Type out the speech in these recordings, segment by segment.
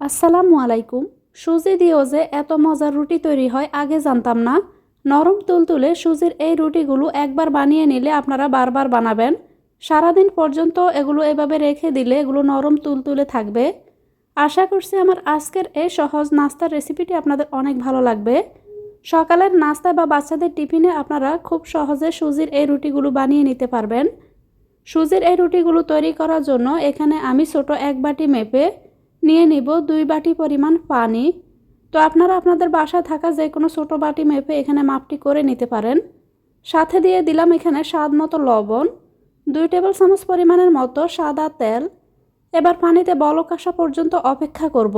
আসসালামু আলাইকুম। সুজি দিয়েও যে এত মজার রুটি তৈরি হয়, আগে জানতাম না। নরম তুলতুলে সুজির এই রুটিগুলো একবার বানিয়ে নিলে আপনারা বারবার বানাবেন। সারাদিন পর্যন্ত এগুলো এভাবে রেখে দিলে এগুলো নরম তুলতুলে থাকবে। আশা করছি আমার আজকের এই সহজ নাস্তার রেসিপিটি আপনাদের অনেক ভালো লাগবে। সকালের নাস্তা বা বাচ্চাদের টিফিনে আপনারা খুব সহজে সুজির এই রুটিগুলো বানিয়ে নিতে পারবেন। সুজির এই রুটিগুলো তৈরি করার জন্য এখানে আমি ছোট এক বাটি মেপে নিয়ে নিব দুই বাটি পরিমাণ পানি। তো আপনারা আপনাদের বাসায় থাকা যে কোনো ছোটো বাটি মেপে এখানে মাপটি করে নিতে পারেন। সাথে দিয়ে দিলাম এখানে স্বাদ মতো লবণ, দুই টেবিল চামচ পরিমাণের মতো সাদা তেল। এবার পানিতে বলক আসা পর্যন্ত অপেক্ষা করব।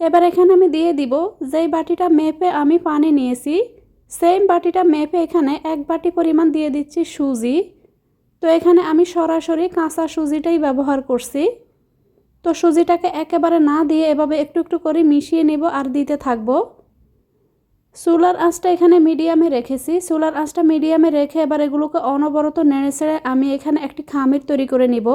এবার এখানে আমি দিয়ে দিব যেই বাটিটা মেপে আমি পানি নিয়েছি, সেম বাটিটা মেপে এখানে এক বাটি পরিমাণ দিয়ে দিচ্ছি সুজি। তো এখানে আমি সরাসরি কাঁচা সুজিটাই ব্যবহার করছি। তো সুজিটাকে একেবারে না দিয়ে এভাবে একটু একটু করে মিশিয়ে নেব আর দিতে থাকব। সোলার আঁচটা এখানে মিডিয়ামে রেখেছি। সোলার আঁচটা মিডিয়ামে রেখে এবার এগুলোকে অনবরত নেড়ে ছেড়ে আমি এখানে একটি খামির তৈরি করে নিব।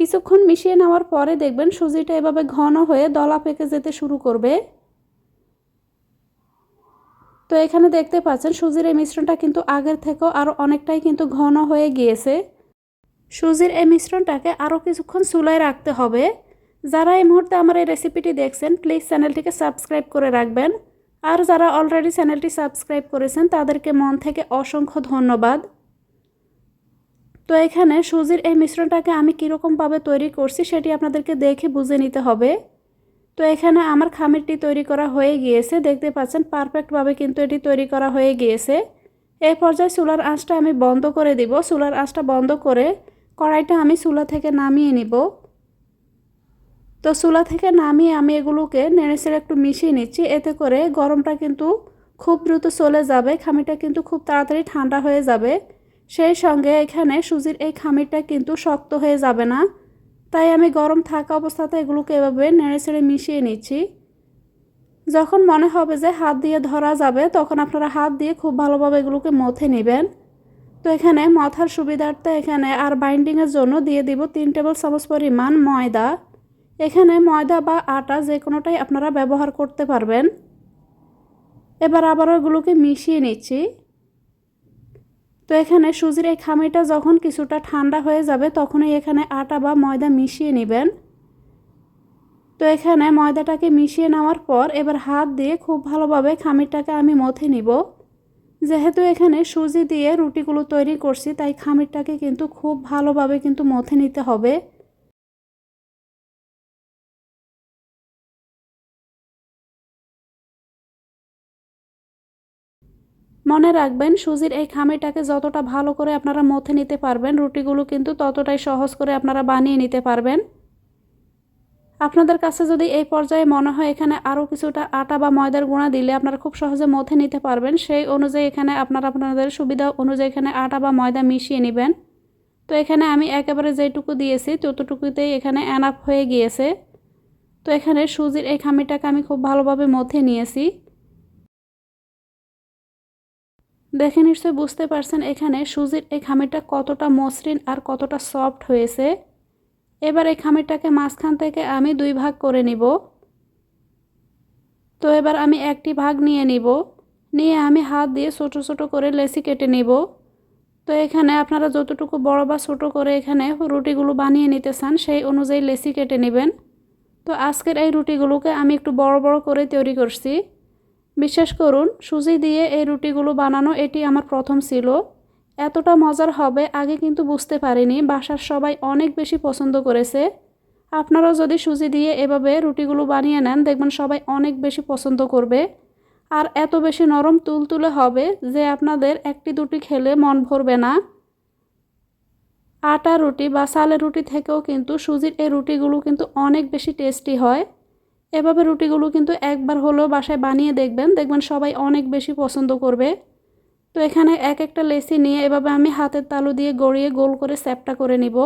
কিছুক্ষণ মিশিয়ে নেওয়ার পরে দেখবেন সুজিটা এভাবে ঘন হয়ে দলা পেকে যেতে শুরু করবে। তো এখানে দেখতে পাচ্ছেন, সুজির এই মিশ্রণটা কিন্তু আগের থেকেও আরও অনেকটাই কিন্তু ঘন হয়ে গিয়েছে। সুজির এই মিশ্রণটাকে আরও কিছুক্ষণ চুলায় রাখতে হবে। যারা এই মুহূর্তে আমার এই রেসিপিটি দেখছেন প্লিজ চ্যানেলটিকে সাবস্ক্রাইব করে রাখবেন। আর যারা অলরেডি চ্যানেলটি সাবস্ক্রাইব করেছেন, তাদেরকে মন থেকে অসংখ্য ধন্যবাদ। তো এখানে সুজির এই মিশ্রণটাকে আমি কীরকমভাবে তৈরি করছি, সেটি আপনাদেরকে দেখে বুঝে নিতে হবে। তো এখানে আমার খামিরটি তৈরি করা হয়ে গিয়েছে, দেখতে পাচ্ছেন পারফেক্টভাবে কিন্তু এটি তৈরি করা হয়ে গিয়েছে। এই পর্যায়ে চুলার আঁচটা আমি বন্ধ করে দিব। চুলার আঁচটা বন্ধ করে কড়াইটা আমি চুলা থেকে নামিয়ে নিব। তো চুলা থেকে নামিয়ে আমি এগুলোকে নেড়ে চেড়ে একটু মিশিয়ে নিচ্ছি। এতে করে গরমটা কিন্তু খুব দ্রুত চলে যাবে, খামিটা কিন্তু খুব তাড়াতাড়ি ঠান্ডা হয়ে যাবে। সেই সঙ্গে এখানে সুজির এই খামিরটা কিন্তু শক্ত হয়ে যাবে না। তাই আমি গরম থাকা অবস্থাতে এগুলোকে এভাবে নেড়ে ছেড়ে মিশিয়ে নিচ্ছি। যখন মনে হবে যে হাত দিয়ে ধরা যাবে, তখন আপনারা হাত দিয়ে খুব ভালোভাবে এগুলোকে মথে নেবেন। তো এখানে মথার সুবিধার্থে এখানে আর বাইন্ডিংয়ের জন্য দিয়ে দিব তিন টেবিল চামচ পরিমাণ ময়দা। এখানে ময়দা বা আটা যে কোনোটাই আপনারা ব্যবহার করতে পারবেন। এবার আবার এগুলোকে মিশিয়ে নিচ্ছি। তো এখানে সুজির এই খামিটা যখন কিছুটা ঠান্ডা হয়ে যাবে, তখনই এখানে আটা বা ময়দা মিশিয়ে নেবেন। তো এখানে ময়দাটাকে মিশিয়ে নেওয়ার পর এবার হাত দিয়ে খুব ভালোভাবে খামিরটাকে আমি মথে নিব। যেহেতু এখানে সুজি দিয়ে রুটিগুলো তৈরি করছি, তাই খামিরটাকে কিন্তু খুব ভালোভাবে কিন্তু মথে নিতে হবে। মনে রাখবেন, সুজির এই খামিটাকে যতটা ভালো করে আপনারা মথে নিতে পারবেন, রুটিগুলো কিন্তু ততটাই সহজ করে আপনারা বানিয়ে নিতে পারবেন। আপনাদের কাছে যদি এই পর্যায়ে মনে হয় এখানে আরও কিছুটা আটা বা ময়দার গুঁড়া দিলে আপনারা খুব সহজে মথে নিতে পারবেন, সেই অনুযায়ী এখানে আপনারা আপনাদের সুবিধা অনুযায়ী এখানে আটা বা ময়দা মিশিয়ে নেবেন। তো এখানে আমি একেবারে যেটুকু দিয়েছি, ততটুকুতেই এখানে অ্যানাপ হয়ে গিয়েছে। তো এখানে সুজির এই খামিটাকে আমি খুব ভালোভাবে মথে নিয়েছি। দেখে নিশ্চয়ই বুঝতে পারছেন এখানে সুজির এই খামিরটা কতটা মসৃণ আর কতটা সফট হয়েছে। এবার এই খামিরটাকে মাঝখান থেকে আমি দুই ভাগ করে নিব। তো এবার আমি একটি ভাগ নিয়ে নিব। নিয়ে আমি হাত দিয়ে ছোটো ছোটো করে লেসি কেটে নিব। তো এখানে আপনারা যতটুকু বড় বা ছোট করে এখানে রুটিগুলো বানিয়ে নিতে চান সেই অনুযায়ী লেসি কেটে নেবেন। তো আজকের এই রুটিগুলোকে আমি একটু বড় বড় করে তৈরি করছি। বিশ্বাস করুন, সুজি দিয়ে এই রুটিগুলো বানানো এটি আমার প্রথম ছিল। এতটা মজার হবে আগে কিন্তু বুঝতে পারিনি, বাসার সবাই অনেক বেশি পছন্দ করেছে। আপনারাও যদি সুজি দিয়ে এভাবে রুটিগুলো বানিয়ে নেন, দেখবেন সবাই অনেক বেশি পছন্দ করবে। আর এত বেশি নরম তুলতুলে হবে যে আপনাদের একটি দুটি খেলে মন ভরবে না। আটা রুটি বা সালের রুটি থেকেও কিন্তু সুজির এই রুটিগুলো কিন্তু অনেক বেশি টেস্টি হয়। এভাবে রুটিগুলো কিন্তু একবার হলেও বাসায় বানিয়ে দেখবেন। দেখবেন সবাই অনেক বেশি পছন্দ করবে। তো এখানে এক একটা লেসি নিয়ে এভাবে আমি হাতের তালু দিয়ে গড়িয়ে গোল করে স্যাপটা করে নিব।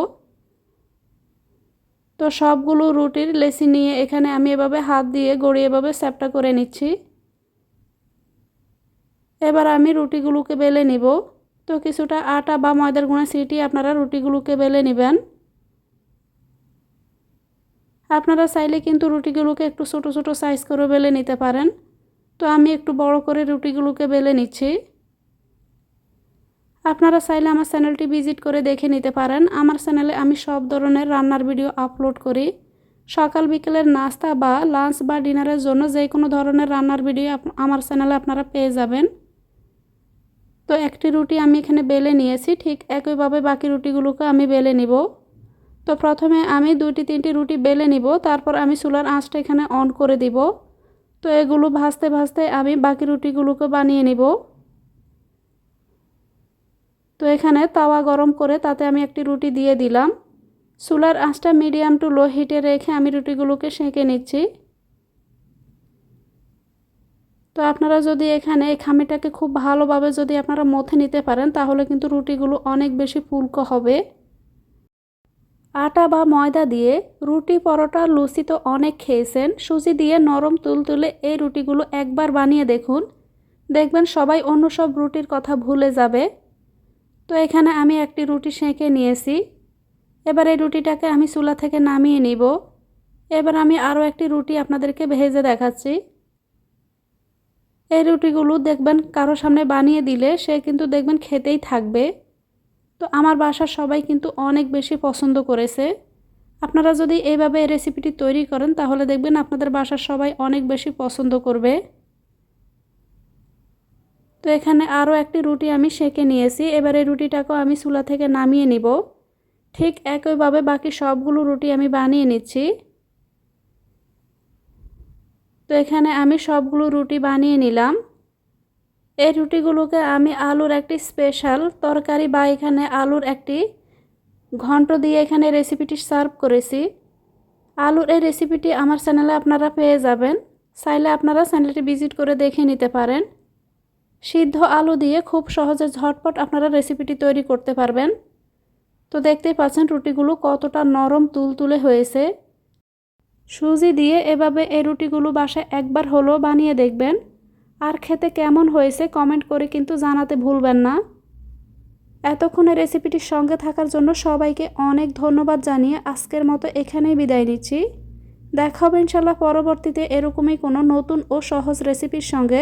তো সবগুলো রুটির লেসি নিয়ে এখানে আমি এভাবে হাত দিয়ে গড়িয়ে এভাবে স্যাপটা করে নিচ্ছি। এবার আমি রুটিগুলোকে বেলে নিব। তো কিছুটা আটা বা ময়দার গুঁড়া সিটি আপনারা রুটিগুলোকে বেলে নেবেন। আপনারা চাইলে কিন্তু রুটিগুলোকে একটু ছোটো ছোটো সাইজ করে বেলে নিতে পারেন। তো আমি একটু বড় করে রুটিগুলোকে বেলে নিচ্ছি। আপনারা চাইলে আমার চ্যানেলটি ভিজিট করে দেখে নিতে পারেন। আমার চ্যানেলে আমি সব ধরনের রান্নার ভিডিও আপলোড করি। সকাল, বিকেলের নাস্তা বা লাঞ্চ বা ডিনারের জন্য যে কোনো ধরনের রান্নার ভিডিও আমার চ্যানেলে আপনারা পেয়ে যাবেন। তো একটি রুটি আমি এখানে বেলে নিয়েছি। ঠিক একইভাবে বাকি রুটিগুলোকে আমি বেলে নিব। তো প্রথমে আমি দুইটি, তিনটি রুটি বেলে নিব, তারপর আমি চুলার আঁচটা এখানে অন করে দিব। তো এগুলো ভাজতে ভাজতে আমি বাকি রুটিগুলোকে বানিয়ে নিব। তো এখানে তাওয়া গরম করে তাতে আমি একটি রুটি দিয়ে দিলাম। চুলার আঁচটা মিডিয়াম টু লো হিটে রেখে আমি রুটিগুলোকে সেঁকে নিচ্ছি। তো আপনারা যদি এখানে এই খামিটাকে খুব ভালোভাবে যদি আপনারা মথে নিতে পারেন, তাহলে কিন্তু রুটিগুলো অনেক বেশি ফুলকো হবে। আটা বা ময়দা দিয়ে রুটি পরোটা লুচি তো অনেক খেয়েছেন। সুজি দিয়ে নরম তুল তুলে এই রুটিগুলো একবার বানিয়ে দেখুন। দেখবেন সবাই অন্য সব রুটির কথা ভুলে যাবে। তো এখানে আমি একটি রুটি সেঁকে নিয়েছি। এবার এই রুটিটাকে আমি চুলা থেকে নামিয়ে নিব। এবার আমি আরও একটি রুটি আপনাদেরকে ভেজে দেখাচ্ছি। এই রুটিগুলো দেখবেন কারও সামনে বানিয়ে দিলে সে কিন্তু দেখবেন খেতেই থাকবে। তো আমার বাসার সবাই কিন্তু অনেক বেশি পছন্দ করেছে। আপনারা যদি এইভাবে এই রেসিপিটি তৈরি করেন, তাহলে দেখবেন আপনাদের বাসার সবাই অনেক বেশি পছন্দ করবে। তো এখানে আরও একটি রুটি আমি সেঁকে নিয়েছি। এবার এই রুটিটাকেও আমি চুলা থেকে নামিয়ে নিব। ঠিক একইভাবে বাকি সবগুলো রুটি আমি বানিয়ে নিচ্ছি। তো এখানে আমি সবগুলো রুটি বানিয়ে নিলাম। এই রুটিগুলোকে আমি আলুর একটি স্পেশাল তরকারি বা এখানে আলুর একটি ঘন্ট দিয়ে এখানে রেসিপিটি সার্ভ করেছি। আলুর এই রেসিপিটি আমার চ্যানেলে আপনারা পেয়ে যাবেন। চাইলে আপনারা চ্যানেলটি ভিজিট করে দেখে নিতে পারেন। সিদ্ধ আলু দিয়ে খুব সহজে ঝটপট আপনারা রেসিপিটি তৈরি করতে পারবেন। তো দেখতেই পাচ্ছেন রুটিগুলো কতটা নরম তুলতুলে হয়েছে। সুজি দিয়ে এভাবে এই রুটিগুলো বাসায় একবার হলো বানিয়ে দেখবেন। আর খেতে কেমন হয়েছে কমেন্ট করে কিন্তু জানাতে ভুলবেন না। এতক্ষণে রেসিপিটির সঙ্গে থাকার জন্য সবাইকে অনেক ধন্যবাদ জানিয়ে আজকের মতো এখানেই বিদায় নিচ্ছি। দেখা হবে ইনশাল্লাহ পরবর্তীতে এরকমই কোনো নতুন ও সহজ রেসিপির সঙ্গে।